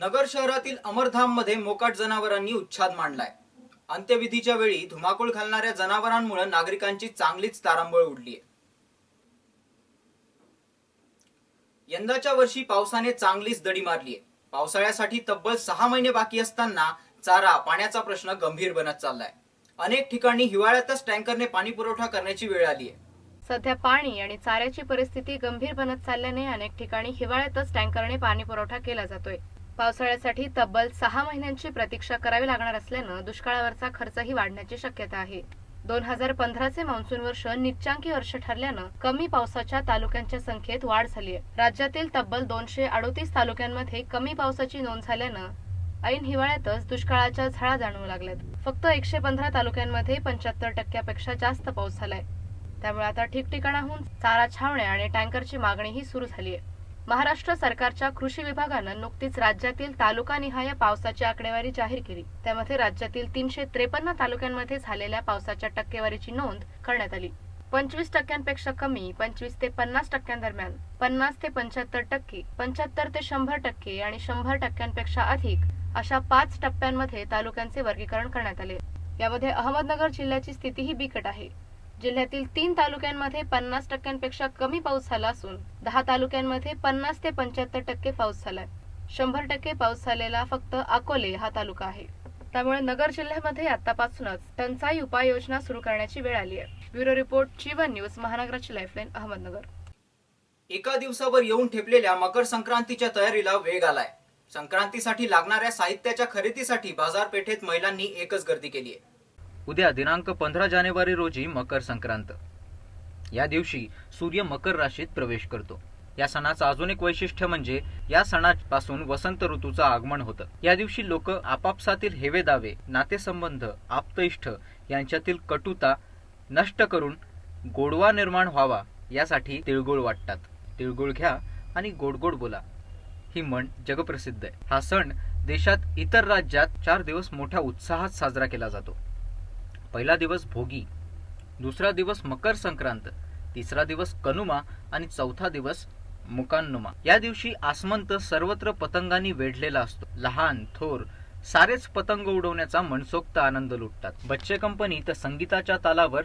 नगर शहरातील अमरधाममध्ये मोकाट जनावरांनी उच्छाद मांडलाय. अंत्यविधीच्या वेळी धुमाकूळ घालणाऱ्या जनावरांमुळे नागरिकांची चांगलीच तारांबळ उडली यंदाच्या वर्षी पावसाने चांगलीच दडी मारली आहे पावसाळ्यासाठी तब्बल सहा महिने बाकी असताना चारा पाण्याचा प्रश्न गंभीर बनत चाललाय. अनेक ठिकाणी हिवाळ्यातच टँकरने पाणी पुरवठा करण्याची वेळ आली आहे सध्या पाणी आणि चाऱ्याची परिस्थिती गंभीर बनत चालल्याने अनेक ठिकाणी हिवाळ्यातच टँकरने पाणी पुरवठा केला जातोय. पावसाळ्यासाठी तब्बल सहा महिन्यांची प्रतीक्षा करावी लागणार असल्यानं दुष्काळावरचा खर्चही वाढण्याची शक्यता आहे. दोन हजार पंधराचे मान्सून वर्ष निच्चांकी वर्ष ठरल्यानं कमी पावसाच्या तालुक्यांच्या संख्येत वाढ झाली आहे राज्यातील तब्बल दोनशे अडोतीस तालुक्यांमध्ये कमी पावसाची नोंद झाल्यानं ऐन हिवाळ्यातच दुष्काळाच्या झळा जाणवू लागल्यात. फक्त एकशे पंधरा तालुक्यांमध्ये पंच्याहत्तर टक्क्यापेक्षा जास्त पाऊस झालाय. त्यामुळे आता ठिकठिकाणाहून चारा छावण्या आणि टँकरची मागणीही सुरू झाली आहे महाराष्ट्र सरकारच्या कृषी विभागानं नुकतीच राज्यातील तालुकानिहाय पावसाची आकडेवारी जाहीर केली. त्यामध्ये राज्यातील तीनशे त्रेपन्न तालुक्यांमध्ये झालेल्या पावसाच्या टक्केवारीची नोंद करण्यात आली. पंचवीस टक्क्यांपेक्षा कमी पंचवीस ते पन्नास टक्क्यांदरम्यान पन्नास ते पंच्याहत्तर टक्के पंच्याहत्तर ते शंभर टक्के आणि शंभर टक्क्यांपेक्षा अधिक अशा पाच टप्प्यांमध्ये तालुक्यांचे वर्गीकरण करण्यात आले. यामध्ये अहमदनगर जिल्ह्याची स्थितीही बिकट आहे. जिल्ह्यातील तीन तालुक्यांमध्ये पन्नास टक्क्यांपेक्षा कमी पाऊस झाला असून दहा तालुक्यांमध्ये पन्नास ते पंच्याहत्तर टक्के पाऊस झालाय. शंभर टक्के पाऊस झालेला फक्त अकोले हा तालुका आहे. त्यामुळे नगर जिल्ह्यामध्ये आतापासूनच टंचाई उपाययोजना सुरू करण्याची वेळ आली आहे. ब्युरो रिपोर्ट जीवन न्यूज महानगराची लाईफलाईन अहमदनगर. एका दिवसावर येऊन ठेपलेल्या मकर संक्रांतीच्या तयारीला वेग आलाय. संक्रांतीसाठी लागणाऱ्या साहित्याच्या खरेदीसाठी बाजारपेठेत महिलांनी एकच गर्दी केली आहे. उद्या दिनांक पंधरा जानेवारी रोजी मकर संक्रांत. या दिवशी सूर्य मकर राशीत प्रवेश करतो. या सणाचं अजून एक वैशिष्ट्य म्हणजे या सणापासून वसंत ऋतूचं आगमन होतं. या दिवशी लोक आपापसातील हेवे दावे नातेसंबंध आप्तइष्ट यांच्यातील कटुता नष्ट करून गोडवा निर्माण व्हावा यासाठी तिळगुळ वाटतात. तिळगुळ घ्या आणि गोड गोड बोला. ही म्हण जगप्रसिद्ध आहे. हा सण देशात इतर राज्यात चार दिवस मोठ्या उत्साहात साजरा केला जातो. पहिला दिवस भोगी दुसरा दिवस मकर संक्रांत तिसरा दिवस कनुमा आणि चौथा दिवस मुकान्नुमा. या दिवशी आसमंत सर्वत्र पतंगांनी वेढलेला असतो. लहान थोर सारेच पतंग उडवण्याचा मनसोक्त आनंद लुटतात. बच्चे कंपनी तर संगीताच्या तालावर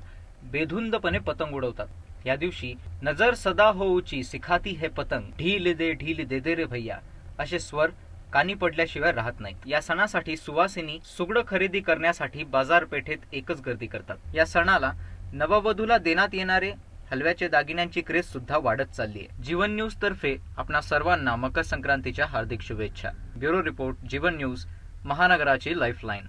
बेधुंदपणे पतंग उडवतात. या दिवशी नजर सदा होऊची सिखाती हे पतंग. ढील दे ढील दे दे रे भैया असे स्वर कानी पडल्याशिवाय राहत नाहीत. या सणासाठी सुवासिनी सुगड खरेदी करण्यासाठी बाजारपेठेत एकच गर्दी करतात. या सणाला नववधूला देण्यात येणारे हलव्याचे दागिन्यांची क्रेज सुद्धा वाढत चालली आहे. जीवन न्यूज तर्फे आपणा सर्वांना मकर संक्रांतीच्या हार्दिक शुभेच्छा. ब्युरो रिपोर्ट जीवन न्यूज महानगराची लाईफलाईन.